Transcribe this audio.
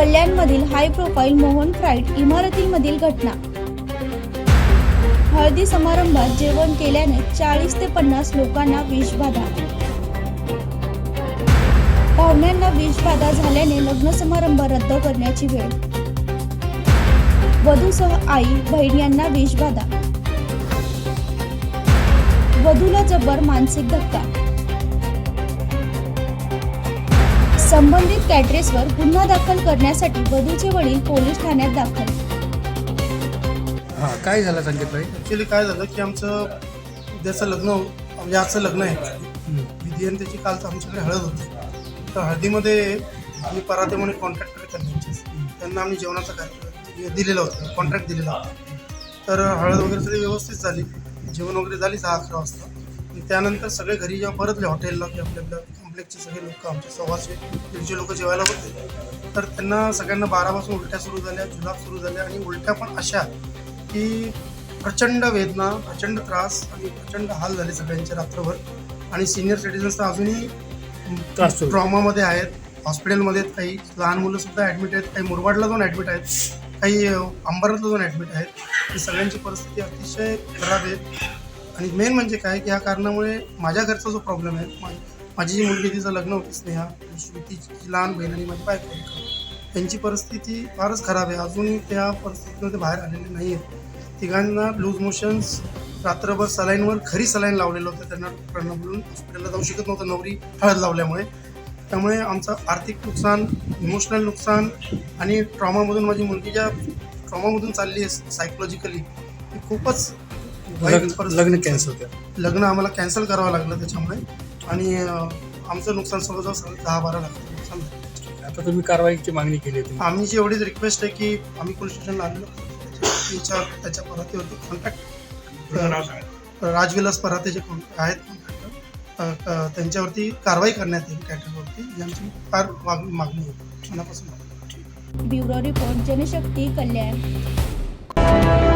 कल्याणमधील high profile Mohan फ्राईट इमारतीमधील घटना. हळदी समारंभात जेवण केल्याने चाळीस ते पन्नास लोकांना विषबाधा पाहुण्यांना विषबाधा झाल्याने लग्न समारंभ रद्द करण्याची वेळ. वधूसह आई बहीण यांना विषबाधा वधूला जबर मानसिक धक्का. संबंधित कॅटरेसवर गुन्हा दाखल करण्यासाठी वधूचे वडील पोलीस ठाण्यात दाखल. हां काय झालं संकेत भाई ॲक्च्युली काय झालं की आमचं उद्याचं लग्न हो- म्हणजे आजचं लग्न आहे. विधी आणि त्याची काल आमच्याकडे हळद होती. तर हळदीमध्ये आम्ही पराते म्हणून कॉन्ट्रॅक्टर करण्याचे त्यांना आम्ही जेवणाचा कार्यक्रम दिलेला होता कॉन्ट्रॅक्ट दिलेला होता. तर हळद वगैरे सगळी व्यवस्थित झाली. जेवण वगैरे झाली दहा अकरा वाजता. आणि त्यानंतर सगळे घरी जेव्हा परतले हॉटेलला की आपल्या कॉम्प्लेक्सचे सगळे लोक आमचे सव्वाशे दीडशे लोक जेवायला होते. तर त्यांना सगळ्यांना बारापासून उलट्या सुरू झाल्या जुलाब सुरू झाल्या आणि उलट्या पण अशा की प्रचंड वेदना प्रचंड त्रास आणि प्रचंड हाल झाले सगळ्यांचे रात्रभर. आणि सिनियर सिटीजन्स तर अजूनही. ट्रॉमामध्ये आहेत. हॉस्पिटलमध्ये आहेत काही. लहान मुलं सुद्धा ॲडमिट आहेत. काही मुरबाडला जाऊन ॲडमिट आहेत. काही अंबरनाथला जाऊन ॲडमिट आहेत. ही सगळ्यांची परिस्थिती अतिशय खराब आहे. आणि मेन म्हणजे काय? की ह्या कारणामुळे माझ्या घरचा जो प्रॉब्लेम आहे माझी जी मुलगी तिचं लग्न होती स्नेहा. श्रुतीची लहान बहीण आणि माझी बायको. त्यांची परिस्थिती फारच खराब आहे. अजूनही त्या परिस्थितीमध्ये बाहेर आलेले नाही आहेत तिघांना लूज मोशन्स रात्रभर सलाईनवर खरी सलाईन लावलेलं होतं त्यांना डॉक्टरांना बोलून. हॉस्पिटलला जाऊ शकत नव्हतं नवरी हळद लावल्यामुळे. त्यामुळे आमचं आर्थिक नुकसान इमोशनल नुकसान आणि ट्रॉमामधून माझी मुलगी ज्या ट्रॉमामधून चालली आहे सायकोलॉजिकली ती खूपच लग्न कॅन्सल होतं लग्न आम्हाला कॅन्सल करावं लागलं त्याच्यामुळे. आणि आमचं नुकसान जवळजवळ दहा बारा लाख नुकसान झालं. आता तुम्ही कारवाईची मागणी केली आहे तुम्ही. आमची एवढीच रिक्वेस्ट आहे की आम्ही पोलीस स्टेशनला आलेलो त्याच्या त्याच्या परातीवरती कॉन्टॅक्ट राजविलास पराते जे कोण आहेत कॉन्टॅक्टर त्यांच्यावरती कारवाई करण्यात येईल कॅटरवरती आमची फार माग- मागणी आहे. मनापासून ब्युरो रिपोर्ट जनशक्ती कल्याण.